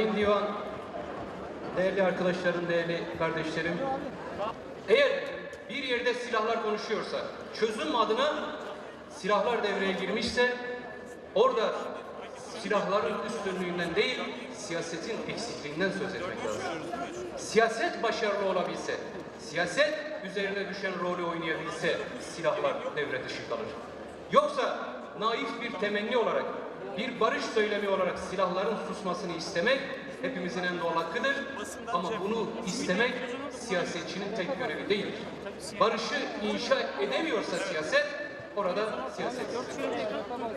Sayın Divan, değerli arkadaşlarım, değerli kardeşlerim. Eğer bir yerde silahlar konuşuyorsa, çözüm adına silahlar devreye girmişse orada silahların üstünlüğünden değil, siyasetin eksikliğinden söz etmek lazım. Siyaset başarılı olabilse, siyaset üzerine düşen rolü oynayabilse silahlar devre dışı kalır. Yoksa naif bir temenni olarak, bir barış söylemi olarak silahların susmasını istemek hepimizin en doğal hakkıdır. Ama bunu istemek siyasetçinin tek görevi değildir. Barışı inşa edemiyorsa siyaset, orada siyaset.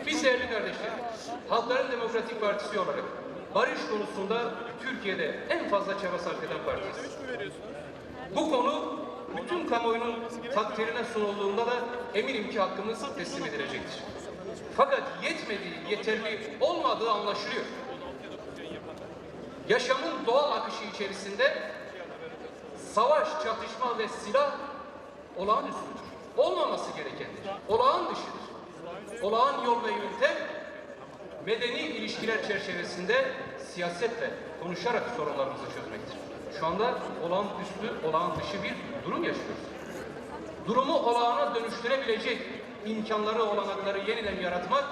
Biz değerli kardeşlerim, Halkların Demokratik Partisi olarak barış konusunda Türkiye'de en fazla çaba sarf eden partiyiz. Bu konu bütün kamuoyunun takdirine sunulduğunda da eminim ki hakkımız teslim edilecektir. Fakat yetmediği, yeterli olmadığı anlaşılıyor. Yaşamın doğal akışı içerisinde savaş, çatışma ve silah olağanüstüdür. Olmaması gerekendir. Olağan dışıdır. Olağan yol ve yöntem medeni ilişkiler çerçevesinde siyasetle konuşarak sorunlarımızı çözmektir. Şu anda olağan üstü, olağan dışı bir durum yaşıyoruz. Durumu olağana dönüştürebilecek imkanları, olanakları yeniden yaratmak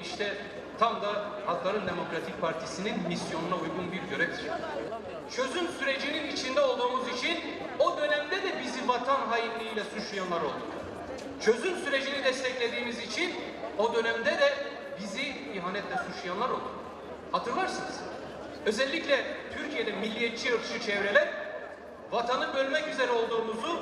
işte tam da Halkların Demokratik Partisi'nin misyonuna uygun bir görevdir. Çözüm sürecinin içinde olduğumuz için o dönemde de bizi vatan hainliğiyle suçlayanlar oldu. Çözüm sürecini desteklediğimiz için o dönemde de bizi ihanetle suçlayanlar oldu. Hatırlarsınız. Özellikle Türkiye'de milliyetçi ırkçı çevreler vatanı bölmek üzere olduğumuzu,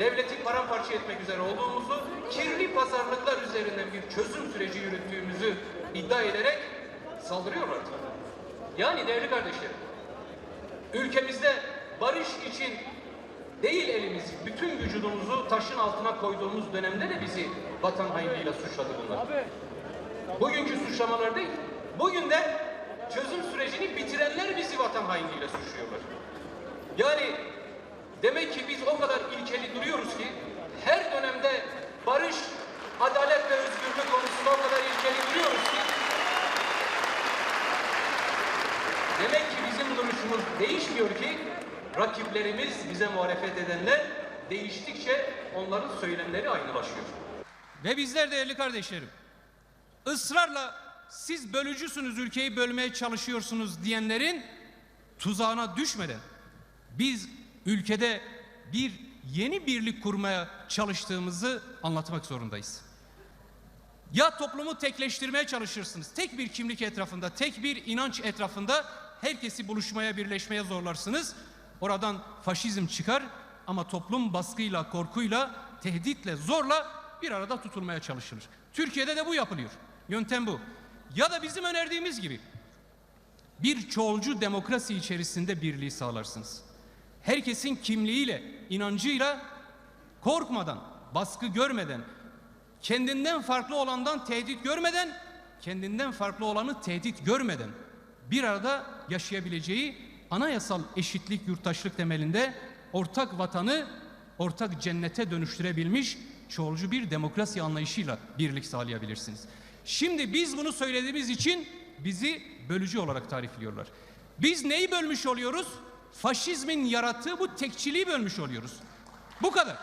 devleti paramparça etmek üzere olduğumuzu, kirli pazarlıklar üzerinden bir çözüm süreci yürüttüğümüzü iddia ederek saldırıyorlardı. Yani değerli kardeşlerim, ülkemizde barış için değil elimiz, bütün vücudumuzu taşın altına koyduğumuz dönemde de bizi vatan hainliğiyle suçladı bunlar. Bugünkü suçlamalar değil. Bugün de çözüm sürecini bitirenler bizi vatan hainliğiyle suçluyorlar. Yani demek ki biz o kadar ilkeli duruyoruz ki her dönemde barış, adalet ve özgürlük konusunda o kadar ilkeli duruyoruz ki demek ki bizim duruşumuz değişmiyor ki rakiplerimiz bize muhalefet edenler değiştikçe onların söylemleri aynılaşıyor. Ve bizler değerli kardeşlerim, ısrarla siz bölücüsünüz, ülkeyi bölmeye çalışıyorsunuz diyenlerin tuzağına düşmeden biz ülkede bir yeni birlik kurmaya çalıştığımızı anlatmak zorundayız. Ya toplumu tekleştirmeye çalışırsınız. Tek bir kimlik etrafında, tek bir inanç etrafında herkesi buluşmaya, birleşmeye zorlarsınız. Oradan faşizm çıkar ama toplum baskıyla, korkuyla, tehditle, zorla bir arada tutulmaya çalışılır. Türkiye'de de bu yapılıyor. Yöntem bu. Ya da bizim önerdiğimiz gibi bir çoğulcu demokrasi içerisinde birliği sağlarsınız. Herkesin kimliğiyle, inancıyla korkmadan, baskı görmeden, kendinden farklı olandan tehdit görmeden, kendinden farklı olanı tehdit görmeden bir arada yaşayabileceği anayasal eşitlik, yurttaşlık temelinde ortak vatanı ortak cennete dönüştürebilmiş çoğulcu bir demokrasi anlayışıyla birlik sağlayabilirsiniz. Şimdi biz bunu söylediğimiz için bizi bölücü olarak tarifliyorlar. Biz neyi bölmüş oluyoruz? Faşizmin yarattığı bu tekçiliği bölmüş oluyoruz. Bu kadar.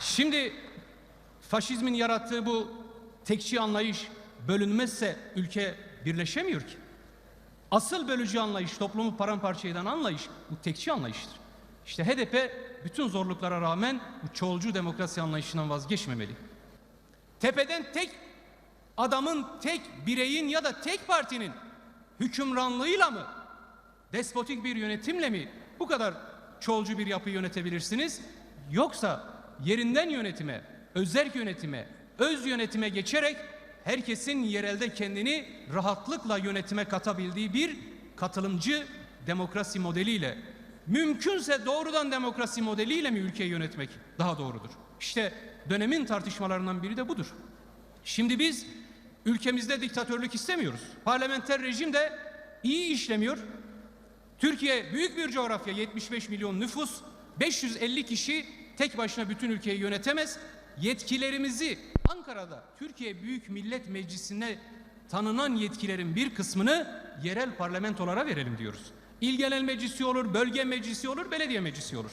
Şimdi faşizmin yarattığı bu tekçi anlayış bölünmezse ülke birleşemiyor ki. Asıl bölücü anlayış, toplumu paramparça eden anlayış bu tekçi anlayıştır. İşte HDP bütün zorluklara rağmen bu çoğulcu demokrasi anlayışından vazgeçmemeli. Tepeden tek adamın, tek bireyin ya da tek partinin hükümranlığıyla mı, despotik bir yönetimle mi bu kadar çoğulcu bir yapı yönetebilirsiniz? Yoksa yerinden yönetime, özerk yönetime, öz yönetime geçerek herkesin yerelde kendini rahatlıkla yönetime katabildiği bir katılımcı demokrasi modeliyle mümkünse doğrudan demokrasi modeliyle mi ülkeyi yönetmek daha doğrudur? İşte dönemin tartışmalarından biri de budur. Şimdi biz ülkemizde diktatörlük istemiyoruz. Parlamenter rejim de iyi işlemiyor. Türkiye büyük bir coğrafya, 75 milyon nüfus, 550 kişi tek başına bütün ülkeyi yönetemez. Yetkilerimizi Ankara'da Türkiye Büyük Millet Meclisi'ne tanınan yetkilerin bir kısmını yerel parlamentolara verelim diyoruz. İl Genel Meclisi olur, bölge meclisi olur, belediye meclisi olur.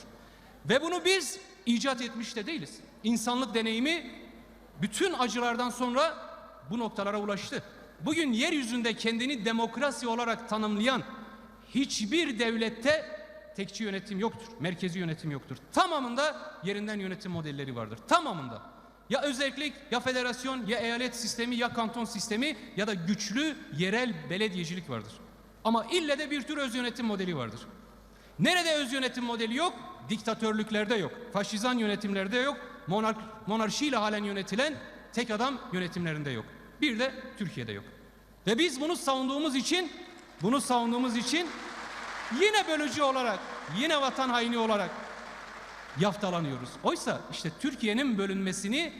Ve bunu biz icat etmiş de değiliz. İnsanlık deneyimi bütün acılardan sonra bu noktalara ulaştı. Bugün yeryüzünde kendini demokrasi olarak tanımlayan hiçbir devlette tekçi yönetim yoktur. Merkezi yönetim yoktur. Tamamında yerinden yönetim modelleri vardır. Tamamında. Ya özellik, ya federasyon, ya eyalet sistemi, ya kanton sistemi ya da güçlü yerel belediyecilik vardır. Ama ille de bir tür öz yönetim modeli vardır. Nerede öz yönetim modeli yok? Diktatörlüklerde yok. Faşizan yönetimlerde yok. Monark, monarşiyle halen yönetilen tek adam yönetimlerinde yok. Bir de Türkiye'de yok. Ve biz bunu savunduğumuz için bunu savunduğumuz için yine bölücü olarak, yine vatan haini olarak yaftalanıyoruz. Oysa işte Türkiye'nin bölünmesini,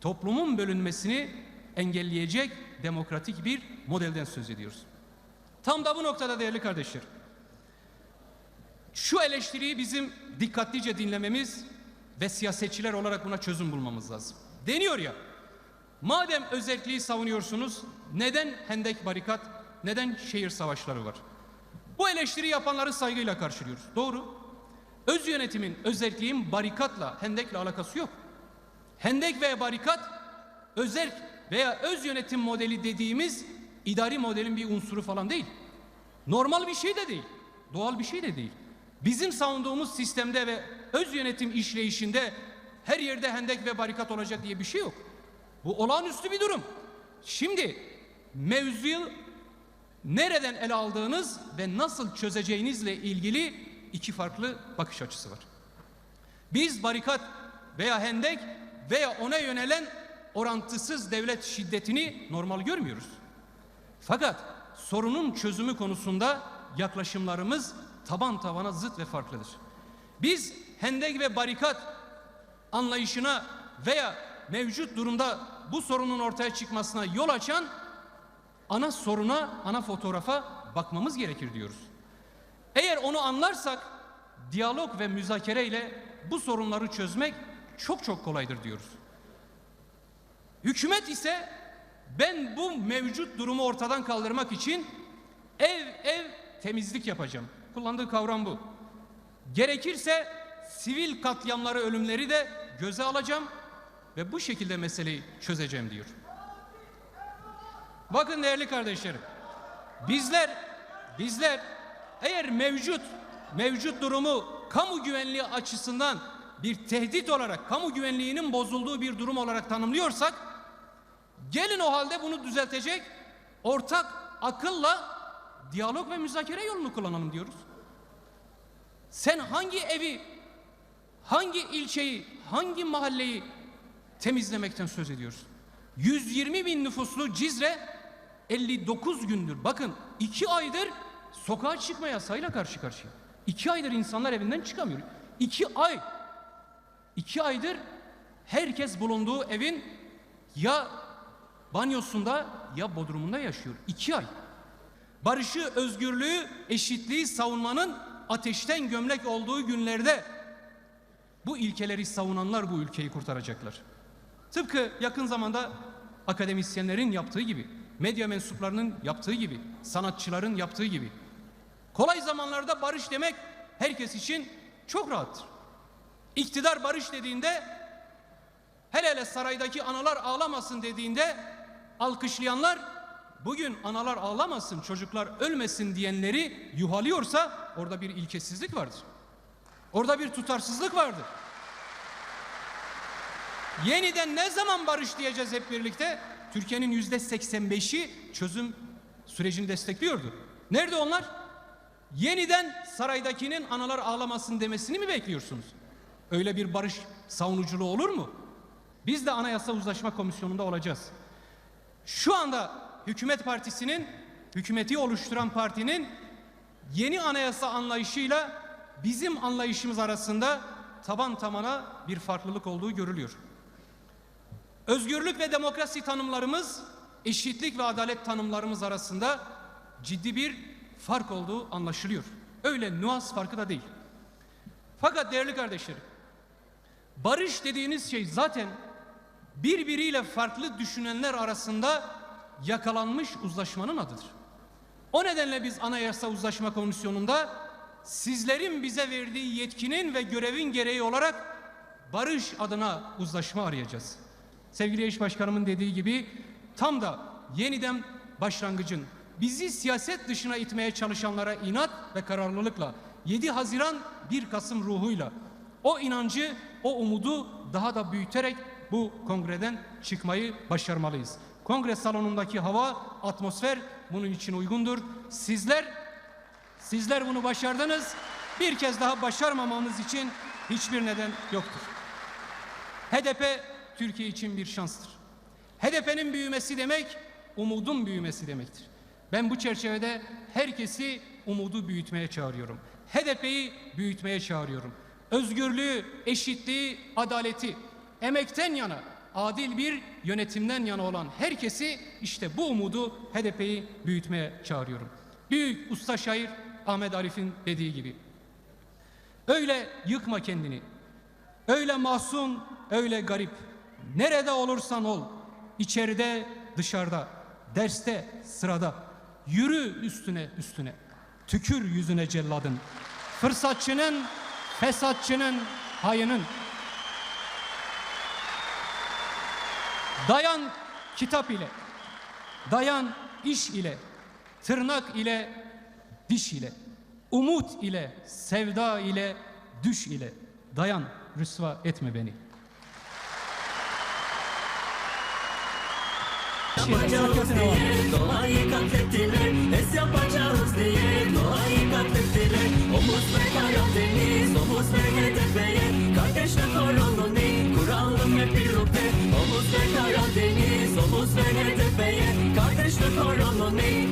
toplumun bölünmesini engelleyecek demokratik bir modelden söz ediyoruz. Tam da bu noktada değerli kardeşler, şu eleştiriyi bizim dikkatlice dinlememiz ve siyasetçiler olarak buna çözüm bulmamız lazım. Deniyor ya, madem özelliği savunuyorsunuz, neden hendek barikat, neden şehir savaşları var? Bu eleştiri yapanları saygıyla karşılıyoruz. Doğru. Öz yönetimin, özelliğin barikatla, hendekle alakası yok. Hendek veya barikat, özerk veya öz yönetim modeli dediğimiz idari modelin bir unsuru falan değil. Normal bir şey de değil. Doğal bir şey de değil. Bizim savunduğumuz sistemde ve öz yönetim işleyişinde her yerde hendek ve barikat olacak diye bir şey yok. Bu olağanüstü bir durum. Şimdi mevzuyu nereden ele aldığınız ve nasıl çözeceğinizle ilgili iki farklı bakış açısı var. Biz barikat veya hendek veya ona yönelen orantısız devlet şiddetini normal görmüyoruz. Fakat sorunun çözümü konusunda yaklaşımlarımız taban tabana zıt ve farklıdır. Biz hendek ve barikat anlayışına veya mevcut durumda bu sorunun ortaya çıkmasına yol açan ana soruna, ana fotoğrafa bakmamız gerekir diyoruz. Eğer onu anlarsak diyalog ve müzakere ile bu sorunları çözmek çok çok kolaydır diyoruz. Hükümet ise ben bu mevcut durumu ortadan kaldırmak için ev ev temizlik yapacağım. Kullandığı kavram bu. Gerekirse sivil katliamları, ölümleri de göze alacağım ve bu şekilde meseleyi çözeceğim diyor. Bakın değerli kardeşlerim. Bizler bizler eğer mevcut mevcut durumu kamu güvenliği açısından bir tehdit olarak, kamu güvenliğinin bozulduğu bir durum olarak tanımlıyorsak gelin o halde bunu düzeltecek ortak akılla diyalog ve müzakere yolunu kullanalım diyoruz. Sen hangi evi, hangi ilçeyi, hangi mahalleyi temizlemekten söz ediyorsun? 120 bin nüfuslu Cizre 59 gündür. Bakın iki aydır sokağa çıkma yasayla karşı karşıya. İki aydır insanlar evinden çıkamıyor. İki ay. iki aydır herkes bulunduğu evin ya banyosunda ya bodrumunda yaşıyor. İki ay. Barışı, özgürlüğü, eşitliği savunmanın ateşten gömlek olduğu günlerde bu ilkeleri savunanlar bu ülkeyi kurtaracaklar. Tıpkı yakın zamanda akademisyenlerin yaptığı gibi, medya mensuplarının yaptığı gibi, sanatçıların yaptığı gibi. Kolay zamanlarda barış demek herkes için çok rahattır. İktidar barış dediğinde hele hele saraydaki analar ağlamasın dediğinde alkışlayanlar bugün analar ağlamasın, çocuklar ölmesin diyenleri yuhalıyorsa orada bir ilkesizlik vardır. Orada bir tutarsızlık vardır. Yeniden ne zaman barış diyeceğiz hep birlikte? Türkiye'nin yüzde 85'i çözüm sürecini destekliyordu. Nerede onlar? Yeniden saraydakinin analar ağlamasın demesini mi bekliyorsunuz? Öyle bir barış savunuculuğu olur mu? Biz de Anayasa Uzlaşma Komisyonu'nda olacağız. Şu anda hükümet partisinin, hükümeti oluşturan partinin yeni anayasa anlayışıyla bizim anlayışımız arasında taban tamana bir farklılık olduğu görülüyor. Özgürlük ve demokrasi tanımlarımız, eşitlik ve adalet tanımlarımız arasında ciddi bir fark olduğu anlaşılıyor. Öyle nüans farkı da değil. Fakat değerli kardeşlerim, barış dediğiniz şey zaten birbiriyle farklı düşünenler arasında yakalanmış uzlaşmanın adıdır. O nedenle biz Anayasa Uzlaşma Komisyonu'nda sizlerin bize verdiği yetkinin ve görevin gereği olarak barış adına uzlaşma arayacağız. Sevgili eş başkanımın dediği gibi tam da yeniden başlangıcın bizi siyaset dışına itmeye çalışanlara inat ve kararlılıkla 7 Haziran 1 Kasım ruhuyla o inancı, o umudu daha da büyüterek bu kongreden çıkmayı başarmalıyız. Kongre salonundaki hava, atmosfer bunun için uygundur. Sizler sizler bunu başardınız. Bir kez daha başarmamamız için hiçbir neden yoktur. HDP Türkiye için bir şanstır. HDP'nin büyümesi demek umudun büyümesi demektir. Ben bu çerçevede herkesi umudu büyütmeye çağırıyorum. HDP'yi büyütmeye çağırıyorum. Özgürlüğü, eşitliği, adaleti, emekten yana, adil bir yönetimden yana olan herkesi işte bu umudu HDP'yi büyütmeye çağırıyorum. Büyük usta şair Ahmet Arif'in dediği gibi. Öyle yıkma kendini. Öyle masum, öyle garip. Nerede olursan ol, içeride, dışarıda, derste, sırada. Yürü üstüne üstüne. Tükür yüzüne celladın. Fırsatçının, fesatçının, hayının. Dayan kitap ile. Dayan iş ile. Tırnak ile, diş ile. Umut ile, sevda ile, düş ile. Dayan, rüsva etme beni. Doğayı katlettiler Es yapacağız diye Doğayı katlettiler Omuz ve Karadeniz Omuz ve HDP'ye Kardeşlik koloni Kuralım hep birlikte Omuz ve Karadeniz Omuz ve HDP'ye Kardeşlik koloni